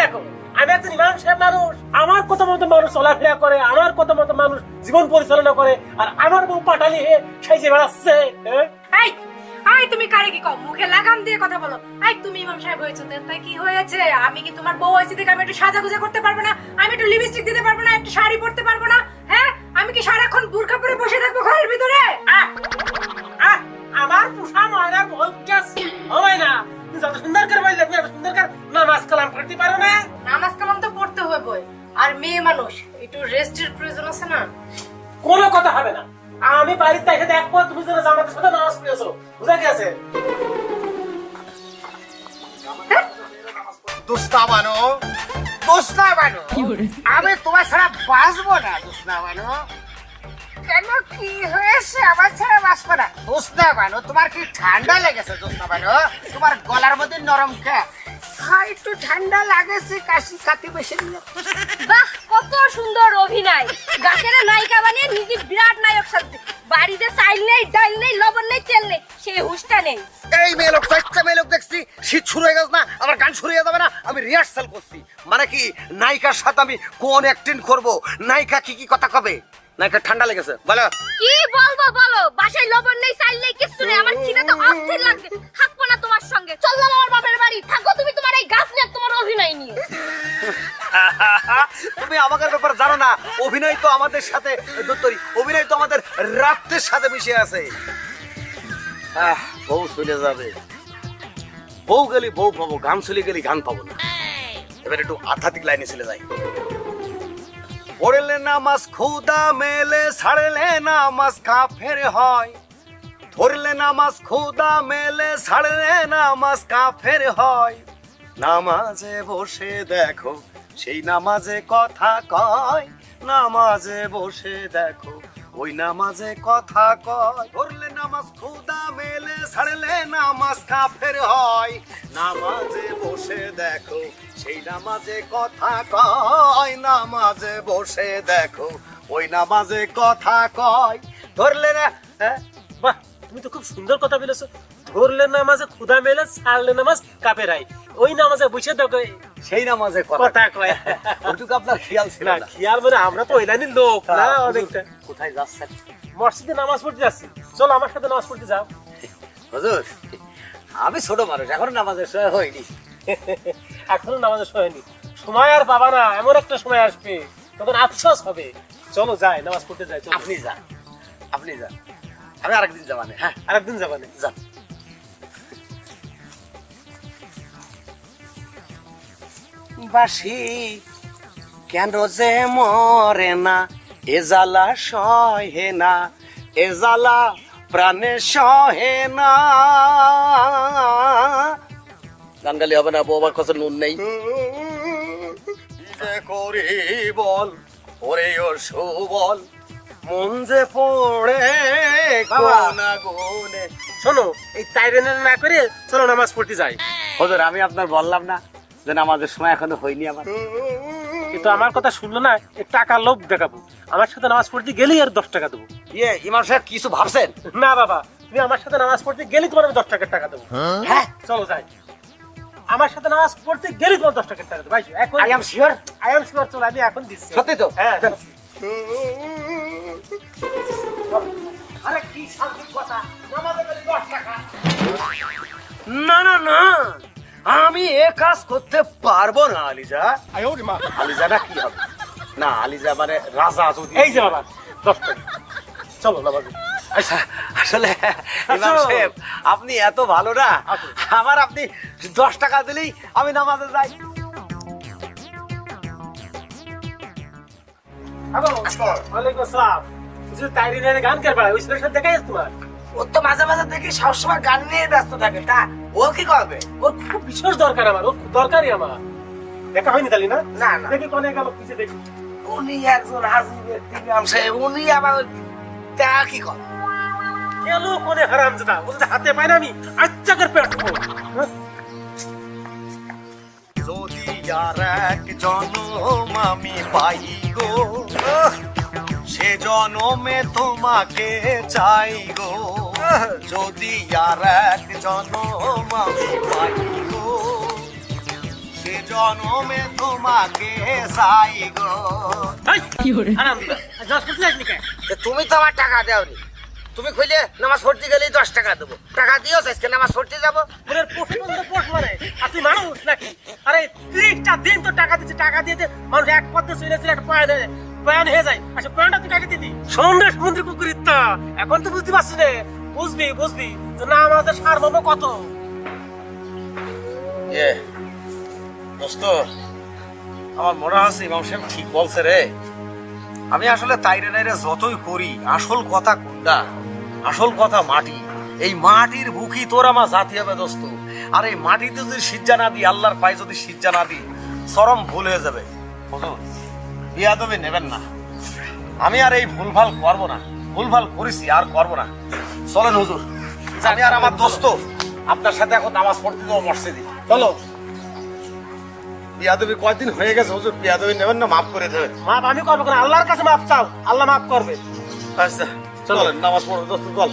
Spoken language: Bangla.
দেখো, আমি একজন সাহেব মানুষ, আমার মতো মানুষ চলাফেরা করে, আমার মতো মানুষ জীবন পরিচালনা করে, আর আমার বউ পাটালি হয়ে সাইজে বেড়াচ্ছে হ্যাঁ? আই তুমি কারে কি কও? মুখে লাগাম দিয়ে কথা বলো। আই তুমি ইমাম সাহেব হয়েছো তাই কি হয়েছে? আমি কি তোমার বউ হয়েছি দেখে আমি একটু সাজাগুজা করতে পারব না? আমি একটু লিপস্টিক দিতে পারব না? একটু শাড়ি পরতে পারব না? হ্যাঁ? আমি কি সারাক্ষণ বুরখা পরে বসে থাকব? একটু রেস্টের প্রয়োজন আছে না? কোনো কথা হবে না। আমি বাড়িতে এসে দেখব তুমি যেন জামাতের সাথে নামাজ পড়েছো। বুঝা গেছে? দুস্তা বানো দুস্তা বানো। আমি তোমার ছাড়া বাঁচবো না দুস্তা বানো। কেন কি হয়েছে? আমার ছাড়া বাঁচবো না। দুস্তা বানো তোমার কি ঠান্ডা লেগেছে দুস্তা বানো? তোমার গলার মধ্যে নরম খা হ্যাঁ একটু ঠান্ডা লাগেছে কাশি কাতি বেশি নিয়ে বাহ! কত সুন্দর অভিনয়। গাছের নায়িকা বানিয়ে নিজে বিরাট নায়ক সাজছে। বাড়িতে চাইল নেই ডাল নেই, লবণ নেই, তেল নেই, সেই হুশটা নেই। এই মেয়ে লোক, চারটা মেয়ে লোক দেখছি, শীত শুরু হয়ে গেছে না, আমার গান শুরু হয়ে যাবে না, আমি রিহার্সাল করছি। মানে কি, নায়িকার সাথে আমি কোন অ্যাক্টিং করব? নায়িকা কি কি কথা কবে? নায়িকা ঠান্ডা লেগেছে। বলো। কি বলব বলো? বাসায় লবণ নেই চাইল নেই কিছু নেই। আমার খিদে তো অস্থির লাগছে। থাকব না তোমার সঙ্গে। চললাম আমার বাপের বাড়ি। থাকো তুমি তোমার এই গাছ নিয়ে তোমার অভিনয় নিয়ে। তুমি ব্যাপারে জানো না অভিনয় তো আমাদের সাথে দত্তরি অভিনয় তো আমাদের রাত্রের সাথে মিশে আছে। আহ, বউ চলে যাবে। বউ গেলি বউ পাবো গান চলে গেলি গান পাবো না। এবার একটু আধ্যাত্মিক লাইনে চলে যাই। পড়লে নামাজ খুদা মেলে ছাড়লে নামাজ কাফের হয়। ধরলে নামাজ খুদা মেলে ছাড়লে নামাজ কাফের হয়। নামাজে বসে দেখো, সেই নামাজে কথা কয়। নামাজে বসে দেখো, ওই নামাজে কথা কয়। ধরলে নামাজ খুদা মেলে ছাড়লে নামাজ কাফের হয়। নামাজে বসে দেখো সেই নামাজে কথা কয় নামাজে বসে দেখো ওই নামাজে কথা কয়। ধরলে না হ্যাঁ? বাহ তুমি তো খুব সুন্দর কথা বলেছ। ধরলে নামাজে ক্ষুদা মেলে ছাড়লে নামাজ কাপে রাই ওই নামাজে বসে দেখো সেই নামাজে কথা কয়। ওটুকু আপনার খেয়াল ছিল না না? খেয়াল মানে আমরা তো ওই লাইনের লোক না অনেকটা। কোথায় যাচ্ছেন? মসজিদে নামাজ পড়তে যাচ্ছি। চলো আমার সাথে নামাজ পড়তে যাও। হুজুর আমি ছোট মানুষ এখন নামাজের সময় হয়নি। এখনও নামাজের সময় নেই সময় আর পাবা না এমন একটা সময় আসবে। তখন আফসোস হবে। চলো যাই নামাজ পড়তে যাই চলো। আপনি যান আপনি যান। আমি আরেকদিন যাবানে হ্যাঁ? আরেকদিন যাবানে যান। বাসি কেন যে মরে না এ জ্বালা সহে না এ জ্বালা প্রাণে সহে না। গান গালি হবে না আমার কাছে নুন নেই। করি বল ওরে ও সুবল মন যে পড়ে। কোন শোনো এই তাইরেনে না করে চলো নামাজ পড়তে যাই। হুজুর আমি আপনার বললাম না যে নামাজের সময় এখনও হয়নি আমার। কিন্তু আমার কথা শুনলো না টাকা লোভ দেখাবো। আমার সাথে নামাজ পড়তে গেলেই আর দশ টাকা দেবো। ইয়ে ইমাম সাহেব কিছু ভাবছেন? না বাবা তুমি আমার সাথে নামাজ পড়তে গেলেই তোমার আমি দশ টাকার টাকা দেবো। হ্যাঁ চলো যাই। আমার সাথে নামাজ পড়তে গেলেই তোমার দশ টাকা দেবো। ভাই এখন I am sure I am sure চলো আমি এখন দিচ্ছি। সত্যি তো? হ্যাঁ। আরে কি শান্তি কথা নামাজে গেলে দশ টাকা। না না না আমি এ কাজ করতে পারব না আলিজা। আলিজা না কি হবে? না আলিজা মানে রাজা যদি এই যে বাবা দশ টাকা। চলো আচ্ছা, আসলে ইমাম সাহেব আপনি এত ভালো না। আমার আপনি দশ টাকা দিলেই আমি নামাজে যাই। ও তো মাঝে মাঝে দেখি সবসময় গান নিয়ে ব্যস্ত থাকে। তা ও কি করবে? ওর খুব বিশেষ দরকার আমার ওর দরকারই আমার। দেখা হয়নি তালি না? না, না। দেখি কোনে গেল পিছে দেখি। উনি একজন হাজি ব্যক্তি উনি আবার তা কি করে? গেল কোনে হারাম জাদা ও যদি হাতে পায় না আমি আচ্ছা করে পেট হ্যাঁ? যদি আর এক জনম আমি পাই গো সে জনমে তোমাকে চাই গো। যদি আর এক জনম আমি পাই গো সে জনমে তোমাকে চাই গো। তুমি তো আমার টাকা দেওনি। তুমি কইলে নামাজ পড়তে গেলেই দশ টাকা দেবো। টাকা দিও আজকে নামাজ পড়তে যাব। পোষ আর তুই মানুষ নাকি? আরে ত্রিশটা দিন তো টাকা দিচ্ছে টাকা দিয়ে দে, মানুষ এক পথে একটা হয়ে পয়ান হয়ে যায়। আচ্ছা তুই কাকে দিবি? সন্ধ্যা সমুদ্র কুকুরিত তো এখন তো বুঝতে পারছিস রে বুঝবি বুঝবি। তো না আমাদের সার পাবো কত? এ দোস্ত আমার মনে হচ্ছে ইমাম সাহেব ঠিক বলছে রে। আমি আসলে তাইরে নাইরে যতই করি আসল কথা কোনটা? আসল কথা মাটি। এই মাটির বুকি তোর আমার জাতি হবে দোস্ত। আর এই মাটিতে যদি সিজ্জা না দিই আল্লাহর পায়ে যদি সিজ্জা না দিই চরম ভুল হয়ে যাবে। হুজুর, বিয়াদবি নেবেন না। আমি আর এই ভুলভাল করব না। ভুলভাল করেছি আর করব না। চলেন হুজুর আমি আর আমার দোস্ত আপনার সাথে এখন নামাজ পড়তে যাব মসজিদে। চলো। বিয়াদবি কয়দিন হয়ে গেছে হুজুর বিয়াদবি নেবেন না মাফ করে দেবেন। মাপ আমি করব আল্লাহর কাছে মাফ চাও। আল্লাহ মাফ করবে। আচ্ছা। চলেন নামাজ পড়ো দোস্ত চল